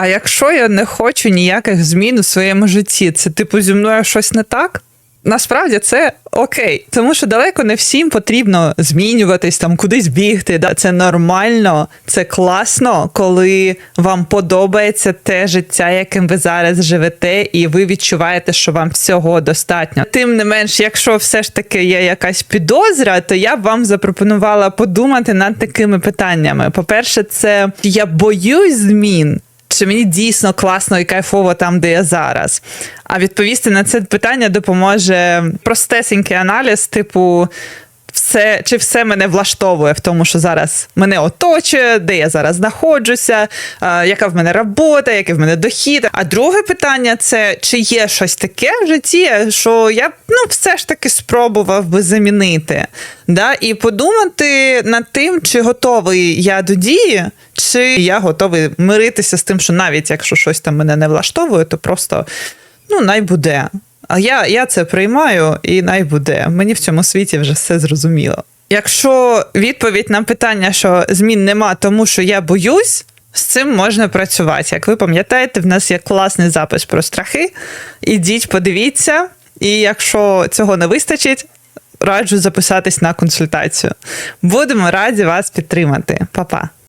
А якщо я не хочу ніяких змін у своєму житті, це типу зі мною щось не так? Насправді це окей, тому що далеко не всім потрібно змінюватись, там кудись бігти. Да? Це нормально, це класно, коли вам подобається те життя, яким ви зараз живете, і ви відчуваєте, що вам всього достатньо. Тим не менш, якщо все ж таки є якась підозра, то я б вам запропонувала подумати над такими питаннями. По-перше, це я боюсь змін. Чи мені дійсно класно і кайфово там, де я зараз? А відповісти на це питання допоможе простесенький аналіз, типу. Все, чи все мене влаштовує в тому, що зараз мене оточує, де я зараз знаходжуся, е, яка в мене робота, який в мене дохід. А друге питання це чи є щось таке в житті, що я ну, все ж таки спробував би замінити. Да? І подумати над тим, чи готовий я до дії, чи я готовий миритися з тим, що навіть якщо щось там мене не влаштовує, то просто ну, най буде. А я, я це приймаю і най буде. Мені в цьому світі вже все зрозуміло. Якщо відповідь на питання, що змін нема, тому що я боюсь, з цим можна працювати. Як ви пам'ятаєте, в нас є класний запис про страхи. Ідіть, подивіться, і якщо цього не вистачить, раджу записатись на консультацію. Будемо раді вас підтримати. Па-па!